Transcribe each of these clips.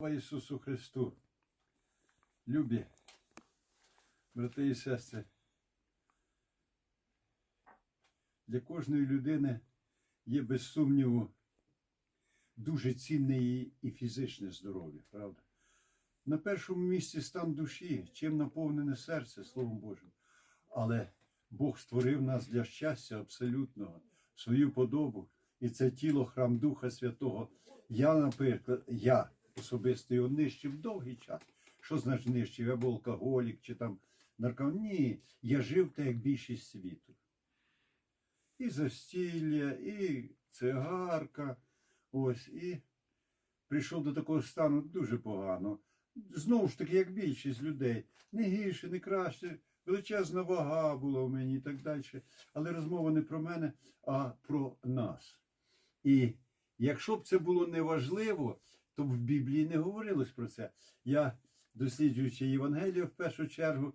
Слава Ісусу Христу. Любі, брати і сестри, для кожної людини є без сумніву дуже цінне її і фізичне здоров'я, правда? На першому місці стан душі, чим наповнене серце, Словом Божим. Але Бог створив нас для щастя абсолютного, свою подобу. І це тіло, храм Духа Святого. Я, наприклад, я особисто його нищив довгий час. Що значить нищив? Я був алкоголік чи там наркоман? Ні, я жив так, як більшість світу. І застілля, і цигарка. Ось, і прийшов до такого стану дуже погано. Знову ж таки, як більшість людей, не гірше, не краще, величезна вага була в мені і так далі. Але розмова не про мене, а про нас. І якщо б це було неважливо, то в Біблії не говорилось про це. Я, досліджуючи Євангелію, в першу чергу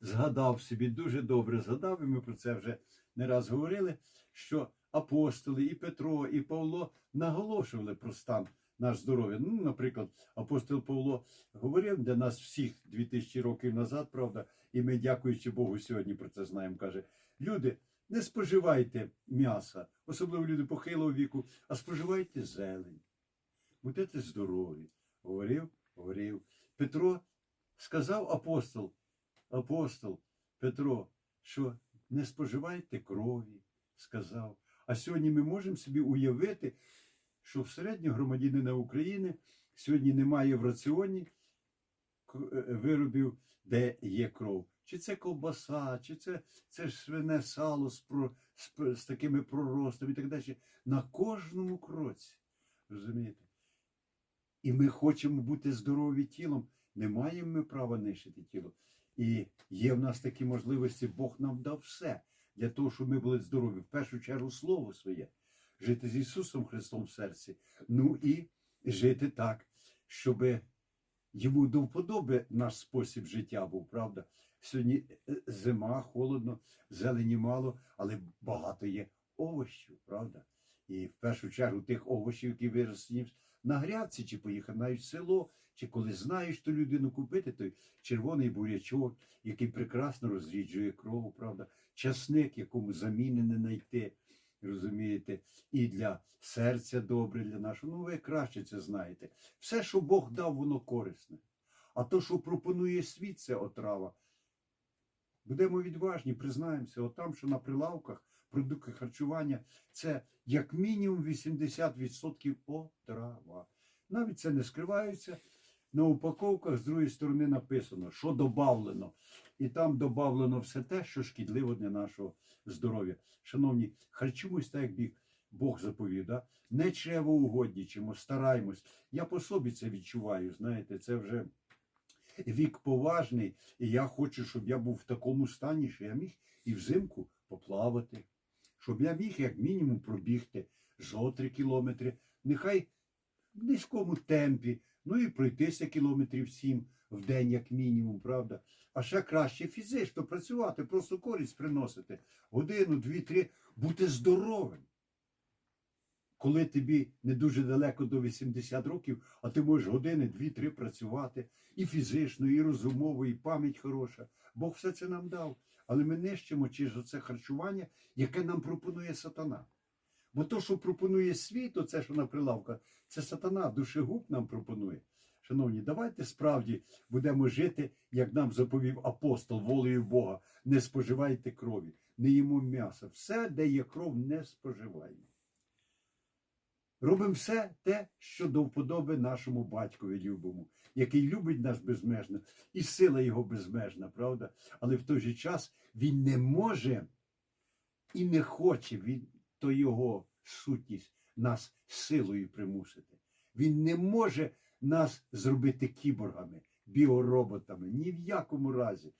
згадав собі, дуже добре згадав, і ми про це вже не раз говорили, що апостоли, і Петро, і Павло наголошували про стан наш здоров'я. Ну, наприклад, апостол Павло говорив для нас всіх 2000 років назад, правда, і ми, дякуючи Богу, сьогодні про це знаємо. Каже: люди, не споживайте м'яса, особливо люди похилого віку, а споживайте зелень. Будете здорові. Говорив, говорив. Петро сказав апостол, апостол Петро, що не споживайте крові, сказав. А сьогодні ми можемо собі уявити, що в середнього громадянина України сьогодні немає в раціоні е, виробів, де є кров. Чи це ковбаса, чи це, це свине сало з, про, з, з такими проростами і так далі. На кожному кроці. Розумієте? І ми хочемо бути здорові тілом. Не маємо ми права нищити тіло. І є в нас такі можливості, Бог нам дав все для того, щоб ми були здорові. В першу чергу слово своє, жити з Ісусом Христом в серці. Ну і жити так, щоб йому до вподоби наш спосіб життя був, правда? Сьогодні е, зима, холодно, зелені мало, але багато є овочів, правда? І в першу чергу тих овочів, які виросли на грядці, чи поїхав навіть в село, чи коли знаєш ту людину купити, той червоний бурячок, який прекрасно розріджує кров, правда, часник, якому заміни не знайти, розумієте, і для серця добре, для нашого. Ну, ви краще це знаєте. Все, що Бог дав, воно корисне. А то, що пропонує світ, це отрава. Будемо відважні, признаємося, от там, що на прилавках продукти харчування, це як мінімум 80% отрава. Навіть це не скривається. На упаковках з другої сторони написано, що додавлено. І там додавлено все те, що шкідливо для нашого здоров'я. Шановні, харчуємось так, як. Бог заповів, да? не чревоугоднічимо, стараємось. Я по собі це відчуваю, знаєте, це вже вік поважний, і я хочу, щоб я був в такому стані, що я міг і взимку поплавати, щоб я міг як мінімум пробігти зо три кілометри, нехай в низькому темпі, ну і пройтися кілометрів сім в день, як мінімум, правда. А ще краще фізично працювати, просто користь приносити. Годину, дві, три, бути здоровим. Коли тобі не дуже далеко до 80 років, а ти можеш години, дві-три працювати і фізично, і розумово, і пам'ять хороша. Бог все це нам дав. Але ми нищимо через це харчування, яке нам пропонує сатана. Бо то, що пропонує світ, оце, що на прилавках, це сатана, душегуб нам пропонує. Шановні, давайте справді будемо жити, як нам заповів апостол, волею Бога. Не споживайте крові, не їмо м'яса. Все, де є кров, не споживаємо. Робимо все те, що до вподоби нашому батькові любому, який любить нас безмежно, і сила його безмежна, правда? Але в той же час він не може і не хоче, він, то його сутність нас силою примусити. Він не може нас зробити кіборгами, біороботами. Ні в якому разі.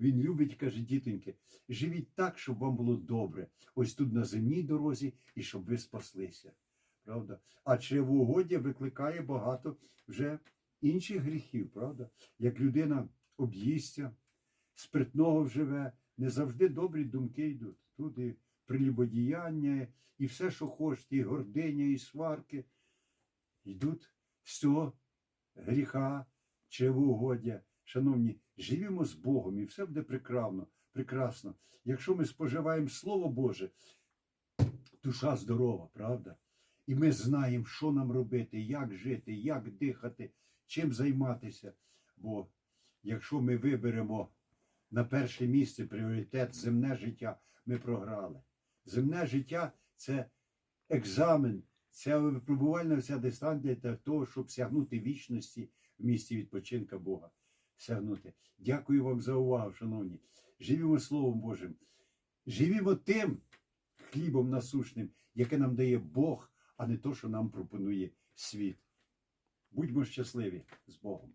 Він любить, каже, дітоньки, живіть так, щоб вам було добре. Ось тут на земній дорозі, і щоб ви спаслися. Правда? А чревоугоддя викликає багато вже інших гріхів, правда? Як людина об'їсться, спиртного вживе, не завжди добрі думки йдуть. Тут і прелюбодіяння, і все, що хочете, і гординя, і сварки йдуть з цього гріха, чревоугодя. Шановні, живімо з Богом, і все буде прекрасно. прекрасно. Якщо ми споживаємо Слово Боже, душа здорова, правда? І ми знаємо, що нам робити, як жити, як дихати, чим займатися. Бо якщо ми виберемо на перше місце пріоритет земне життя, ми програли. Земне життя це екзамен, це випробувальна вся дистанція для того, щоб сягнути вічності в місці відпочинка Бога. Сягнути. Дякую вам за увагу, шановні. Живімо Словом Божим. Живімо тим хлібом насушним, яке нам дає Бог, а не то, що нам пропонує світ. Будьмо щасливі з Богом.